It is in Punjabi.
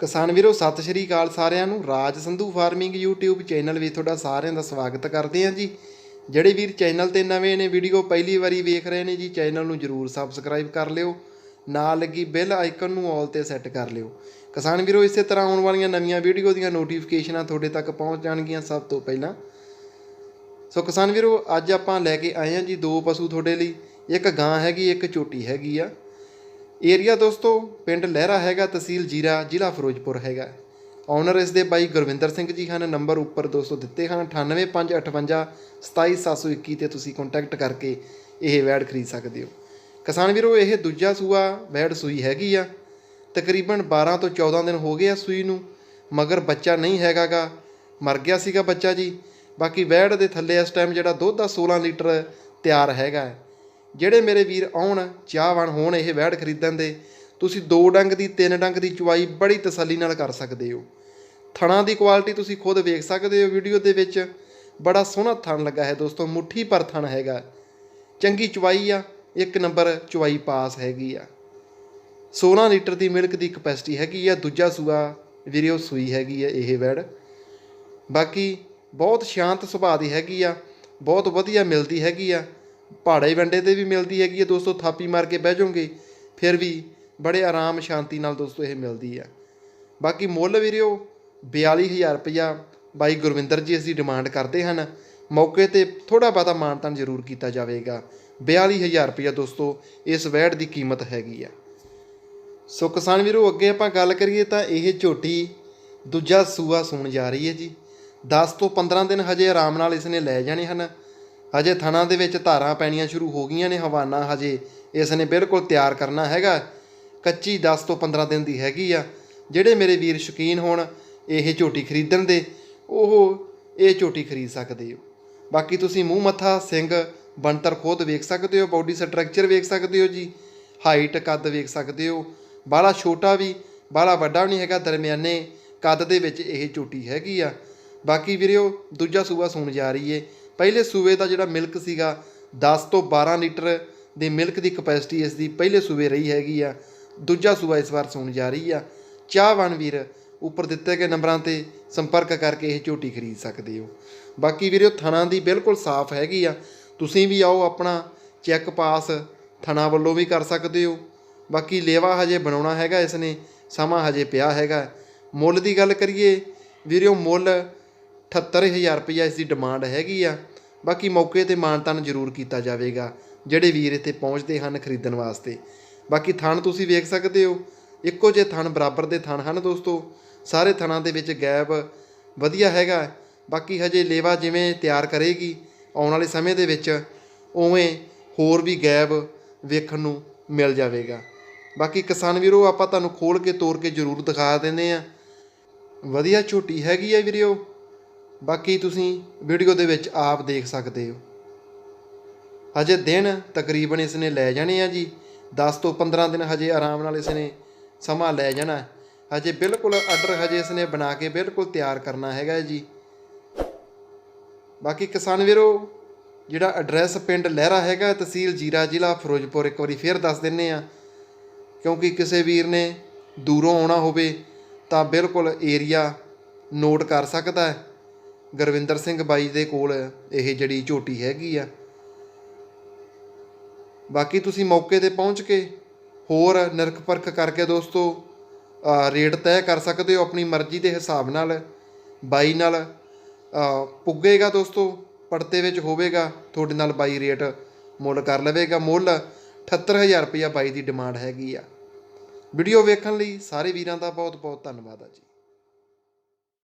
ਕਿਸਾਨ ਵੀਰੋ, ਸਤਿ ਸ਼੍ਰੀ ਅਕਾਲ ਸਾਰਿਆਂ ਨੂੰ। Raj Sandhu farming YouTube channel ਵਿੱਚ ਤੁਹਾਡਾ ਸਾਰਿਆਂ ਦਾ ਸਵਾਗਤ ਕਰਦੇ ਹਾਂ ਜੀ। ਜਿਹੜੇ ਵੀਰ ਚੈਨਲ ਤੇ ਨਵੇਂ ਨੇ, ਵੀਡੀਓ ਪਹਿਲੀ ਵਾਰੀ ਵੇਖ ਰਹੇ ਨੇ ਜੀ, ਚੈਨਲ ਨੂੰ ਜਰੂਰ ਸਬਸਕ੍ਰਾਈਬ ਕਰ ਲਿਓ। ਨਾਲ ਲੱਗੀ ਬੈਲ ਆਈਕਨ ਨੂੰ ਆਲ ਤੇ ਸੈੱਟ ਕਰ ਲਿਓ। ਕਿਸਾਨ ਵੀਰੋ, ਇਸੇ ਤਰ੍ਹਾਂ ਆਉਣ ਵਾਲੀਆਂ ਨਵੀਆਂ ਵੀਡੀਓ ਦੀਆਂ ਨੋਟੀਫਿਕੇਸ਼ਨਾਂ ਤੁਹਾਡੇ ਤੱਕ ਪਹੁੰਚ ਜਾਣਗੀਆਂ ਸਭ ਤੋਂ ਪਹਿਲਾਂ। ਸੋ ਕਿਸਾਨ ਵੀਰੋ, ਅੱਜ ਆਪਾਂ ਲੈ ਕੇ ਆਏ ਹਾਂ ਜੀ ਦੋ ਪਸ਼ੂ ਤੁਹਾਡੇ ਲਈ। ਇੱਕ ਗਾਂ ਹੈਗੀ, ਇੱਕ ਝੋਟੀ ਹੈਗੀ ਆ। ਏਰੀਆ ਦੋਸਤੋ, ਪਿੰਡ ਲਹਿਰਾ ਹੈਗਾ, ਤਹਿਸੀਲ ਜੀਰਾ, ਜ਼ਿਲ੍ਹਾ ਫਿਰੋਜ਼ਪੁਰ ਹੈਗਾ। ਓਨਰ ਇਸ ਦੇ ਬਾਈ ਗੁਰਵਿੰਦਰ ਸਿੰਘ ਜੀ ਹਨ ਨੰਬਰ ਉੱਪਰ ਦੋਸਤੋ ਦਿੱਤੇ ਹਨ 98558 27721 ਤੇ ਤੁਸੀਂ ਕੰਟੈਕਟ ਕਰਕੇ ਇਹ ਵੈੜ ਖਰੀਦ ਸਕਦੇ ਹੋ। ਕਿਸਾਨ ਵੀਰੋ, ਇਹ ਦੂਜਾ ਸੂਆ ਵੈੜ ਸੂਈ ਹੈਗੀ ਆ। ਤਕਰੀਬਨ 12 ਤੋਂ 14 ਦਿਨ ਹੋ ਗਏ ਆ ਸੂਈ ਨੂੰ, ਮਗਰ ਬੱਚਾ ਨਹੀਂ ਹੈਗਾਗਾ। ਮਰ ਗਿਆ ਸੀਗਾ ਬੱਚਾ ਜੀ। ਬਾਕੀ ਵੈੜ ਦੇ ਥੱਲੇ ਇਸ ਟਾਈਮ ਜਿਹੜਾ ਦੁੱਧ ਦਾ 16 ਲੀਟਰ ਤਿਆਰ ਹੈਗਾ ਹੈ। ਜਿਹੜੇ ਮੇਰੇ ਵੀਰ ਆਉਣ, ਚਾਹਵਾਨ ਹੋਣ ਇਹ ਵੈੜ ਖਰੀਦਣ ਦੇ, ਤੁਸੀਂ ਦੋ ਡੰਗ ਦੀ, ਤਿੰਨ ਡੰਗ ਦੀ ਚੁਆਈ ਬੜੀ ਤਸੱਲੀ ਨਾਲ ਕਰ ਸਕਦੇ ਹੋ। ਥਣਾ ਦੀ ਕੁਆਲਿਟੀ ਤੁਸੀਂ ਖੁਦ ਵੇਖ ਸਕਦੇ ਹੋ ਵੀਡੀਓ ਦੇ ਵਿੱਚ। ਬੜਾ ਸੋਹਣਾ ਥਣ ਲੱਗਾ ਹੈ ਦੋਸਤੋ, ਮੁੱਠੀ ਪਰ ਥਣ ਹੈਗਾ। ਚੰਗੀ ਚੁਆਈ ਆ, ਇੱਕ ਨੰਬਰ ਚੁਆਈ ਪਾਸ ਹੈਗੀ ਆ। 16 ਲੀਟਰ ਦੀ ਮਿਲਕ ਦੀ ਕਪੈਸਿਟੀ ਹੈਗੀ ਆ, ਦੂਜਾ ਸੂਆ ਵੀਰਿਓ ਸੂਈ ਹੈਗੀ ਆ ਇਹ ਵੈੜ। ਬਾਕੀ ਬਹੁਤ ਸ਼ਾਂਤ ਸੁਭਾਅ ਦੀ ਹੈਗੀ ਆ, ਬਹੁਤ ਵਧੀਆ ਮਿਲਦੀ ਹੈਗੀ ਆ। ਪਹਾੜੇ ਵੰਡੇ ਤੇ ਵੀ ਮਿਲਦੀ ਹੈਗੀ ਹੈ, ਦੋਸਤੋ, ਥਾਪੀ ਮਾਰ ਕੇ ਬਹਿ ਜਾਓਗੇ, ਫਿਰ ਵੀ ਬੜੇ ਆਰਾਮ, ਸ਼ਾਂਤੀ ਨਾਲ ਦੋਸਤੋ ਇਹ ਮਿਲਦੀ ਹੈ। ਬਾਕੀ ਮੁੱਲ ਵੀਰਿਓ 42000 ਰੁਪਇਆ ਬਾਈ ਗੁਰਵਿੰਦਰ ਜੀ ਅਸੀਂ ਡਿਮਾਂਡ ਕਰਦੇ ਹਨ। ਮੌਕੇ ਤੇ ਥੋੜਾ ਬਹੁਤਾ ਮਾਨਤਾਨ ਜ਼ਰੂਰ ਕੀਤਾ ਜਾਵੇਗਾ। 42000 ਰੁਪਇਆ ਦੋਸਤੋ, ਇਸ ਵੈੜ ਦੀ ਕੀਮਤ ਹੈਗੀ ਆ। ਸੋ ਕਿਸਾਨ ਵੀਰੋ, ਅੱਗੇ ਆਪਾਂ ਗੱਲ ਕਰੀਏ ਤਾਂ ਇਹ ਝੋਟੀ ਦੂਜਾ ਸੂਆ ਸੂਣ ਜਾ ਰਹੀ ਹੈ ਜੀ। 10 ਤੋਂ 15 ਦਿਨ ਹਜੇ ਆਰਾਮ ਨਾਲ ਇਸ ਨੇ ਲੈ ਜਾਣੇ ਹਨ। ਹਜੇ ਥਣਾ ਦੇ ਵਿੱਚ ਧਾਰਾਂ ਪੈਣੀਆਂ ਸ਼ੁਰੂ ਹੋ ਗਈਆਂ ਨੇ, ਹਵਾਨਾ ਹਜੇ ਇਸ ਨੇ ਬਿਲਕੁਲ ਤਿਆਰ ਕਰਨਾ ਹੈਗਾ। ਕੱਚੀ 10 ਤੋਂ 15 ਦਿਨ ਦੀ ਹੈਗੀ ਆ। ਜਿਹੜੇ ਮੇਰੇ ਵੀਰ ਸ਼ੌਕੀਨ ਹੋਣ, ਇਹ ਝੋਟੀ ਖਰੀਦਣ ਦੇ, ਉਹ ਇਹ ਝੋਟੀ ਖਰੀਦ ਸਕਦੇ ਹੋ। ਬਾਕੀ ਤੁਸੀਂ ਮੂੰਹ ਮੱਥਾ ਸਿੰਘ ਬਣਤਰ ਖੁਦ ਵੇਖ ਸਕਦੇ ਹੋ, ਬਾਡੀ ਸਟਰਕਚਰ ਵੇਖ ਸਕਦੇ ਹੋ ਜੀ, ਹਾਈਟ, ਕੱਦ ਵੇਖ ਸਕਦੇ ਹੋ। ਬਾਹਲਾ ਛੋਟਾ ਵੀ, ਬਾਹਲਾ ਵੱਡਾ ਵੀ ਨਹੀਂ ਹੈਗਾ, ਦਰਮਿਆਨੇ ਕੱਦ ਦੇ ਵਿੱਚ ਇਹ ਝੋਟੀ ਹੈਗੀ ਆ। ਬਾਕੀ ਵੀਰਿਓ, ਦੂਜਾ ਸੂਆ ਸੂਣ ਜਾ ਰਹੀ ਏ। ਪਹਿਲੇ ਸੂਬੇ ਦਾ ਜਿਹੜਾ ਮਿਲਕ ਸੀਗਾ 10 ਤੋਂ 12 ਲੀਟਰ ਦੀ ਮਿਲਕ ਦੀ ਕਪੈਸਿਟੀ ਇਸ ਦੀ ਪਹਿਲੇ ਸੂਬੇ ਰਹੀ ਹੈਗੀ ਆ। ਦੂਜਾ ਸੂਬਾ ਇਸ ਵਾਰ ਸੁਣ ਜਾ ਰਹੀ ਆ। ਚਾਹਵਾਨ ਵੀਰ, ਉੱਪਰ ਦਿੱਤੇ ਗਏ ਨੰਬਰਾਂ ਤੇ ਸੰਪਰਕ ਕਰਕੇ ਇਹ ਝੋਟੀ ਖਰੀਦ ਸਕਦੇ ਹੋ। ਬਾਕੀ ਵੀਰਿਓ ਥਣਾ ਦੀ ਬਿਲਕੁਲ ਸਾਫ਼ ਹੈਗੀ ਆ। ਤੁਸੀਂ ਵੀ ਆਓ ਆਪਣਾ ਚੈੱਕ ਪਾਸ, ਥਣਾ ਵੱਲੋਂ ਵੀ ਕਰ ਸਕਦੇ ਹੋ। ਬਾਕੀ ਲੇਵਾ ਹਜੇ ਬਣਾਉਣਾ ਹੈਗਾ ਇਸ ਨੇ ਸਮਾਂ ਹਜੇ ਪਿਆ ਹੈਗਾ। ਮੁੱਲ ਦੀ ਗੱਲ ਕਰੀਏ ਵੀਰਿਓ ਮੁੱਲ 78000 ਰੁਪਈਆ ਇਸ ਦੀ ਡਿਮਾਂਡ ਹੈਗੀ ਆ। ਬਾਕੀ ਮੌਕੇ ਤੇ ਮਾਨਤਾਨ ਜ਼ਰੂਰ ਕੀਤਾ ਜਾਵੇਗਾ, ਜਿਹੜੇ ਵੀਰ ਇੱਥੇ ਪਹੁੰਚਦੇ ਹਨ ਖਰੀਦਣ ਵਾਸਤੇ। ਬਾਕੀ ਥਣ ਤੁਸੀਂ ਵੇਖ ਸਕਦੇ ਹੋ, ਇੱਕੋ ਜਿਹੇ ਥਣ ਬਰਾਬਰ ਦੇ ਥਣ ਹਨ ਦੋਸਤੋ। ਸਾਰੇ ਥਣਾਂ ਦੇ ਵਿੱਚ ਗੈਪ ਵਧੀਆ ਹੈਗਾ। ਬਾਕੀ ਹਜੇ ਲੇਵਾ ਜਿਵੇਂ ਤਿਆਰ ਕਰੇਗੀ, ਆਉਣ ਵਾਲੇ ਸਮੇਂ ਦੇ ਵਿੱਚ ਉਵੇਂ ਹੋਰ ਵੀ ਗੈਪ ਵੇਖਣ ਨੂੰ ਮਿਲ ਜਾਵੇਗਾ। ਬਾਕੀ ਕਿਸਾਨ ਵੀਰੋ, ਆਪਾਂ ਤੁਹਾਨੂੰ ਖੋਲ ਕੇ ਤੋੜ ਕੇ ਜ਼ਰੂਰ ਦਿਖਾ ਦਿੰਦੇ ਆ ਵਧੀਆ ਝੋਟੀ ਹੈਗੀ ਆ ਵੀਰਿਓ ਬਾਕੀ ਤੁਸੀਂ ਵੀਡੀਓ ਦੇ ਵਿੱਚ ਆਪ ਦੇਖ ਸਕਦੇ ਹੋ। ਹਜੇ ਦਿਨ ਤਕਰੀਬਨ ਇਸ ਨੇ ਲੈ ਜਾਣੇ ਆ ਜੀ। 10 ਤੋਂ 15 ਦਿਨ ਹਜੇ ਆਰਾਮ ਨਾਲ ਇਸ ਨੇ ਸਮਾਂ ਲੈ ਜਾਣਾ। ਹਜੇ ਬਿਲਕੁਲ ਆਰਡਰ ਹਜੇ ਇਸ ਨੇ ਬਣਾ ਕੇ ਬਿਲਕੁਲ ਤਿਆਰ ਕਰਨਾ ਹੈਗਾ ਜੀ। ਬਾਕੀ ਕਿਸਾਨ ਵੀਰੋ, ਜਿਹੜਾ ਐਡਰੈਸ ਪਿੰਡ ਲਹਿਰਾ ਹੈਗਾ, ਤਹਿਸੀਲ ਜੀਰਾ ਜ਼ਿਲ੍ਹਾ ਫਿਰੋਜ਼ਪੁਰ, ਇੱਕ ਵਾਰੀ ਫੇਰ ਦੱਸ ਦਿੰਨੇ ਆ। ਕਿਉਂਕਿ ਕਿਸੇ ਵੀਰ ਨੇ ਦੂਰੋਂ ਆਉਣਾ ਹੋਵੇ ਤਾਂ ਬਿਲਕੁਲ ਏਰੀਆ ਨੋਟ ਕਰ ਸਕਦਾ ਹੈ। ਗੁਰਵਿੰਦਰ ਸਿੰਘ ਬਾਈ ਦੇ ਕੋਲ ਇਹ ਜਿਹੜੀ ਝੋਟੀ ਹੈਗੀ ਆ। ਬਾਕੀ ਤੁਸੀਂ ਮੌਕੇ ਤੇ ਪਹੁੰਚ ਕੇ ਹੋਰ ਨਿਰਖ ਪਰਖ ਕਰਕੇ ਦੋਸਤੋ ਰੇਟ ਤੈਅ ਕਰ ਸਕਦੇ ਹੋ ਆਪਣੀ ਮਰਜ਼ੀ ਦੇ ਹਿਸਾਬ ਨਾਲ, ਬਾਈ ਨਾਲ ਪੁੱਗੇਗਾ ਦੋਸਤੋ, ਪੜਤੇ ਵਿੱਚ ਹੋਵੇਗਾ, ਤੁਹਾਡੇ ਨਾਲ ਬਾਈ ਰੇਟ ਮੁੱਲ ਕਰ ਲਵੇਗਾ। ਮੁੱਲ 78000 ਰੁਪਇਆ ਬਾਈ ਦੀ ਡਿਮਾਂਡ ਹੈਗੀ ਆ। ਵੀਡੀਓ ਵੇਖਣ ਲਈ ਸਾਰੇ ਵੀਰਾਂ ਦਾ ਬਹੁਤ ਬਹੁਤ ਧੰਨਵਾਦ ਆ ਜੀ।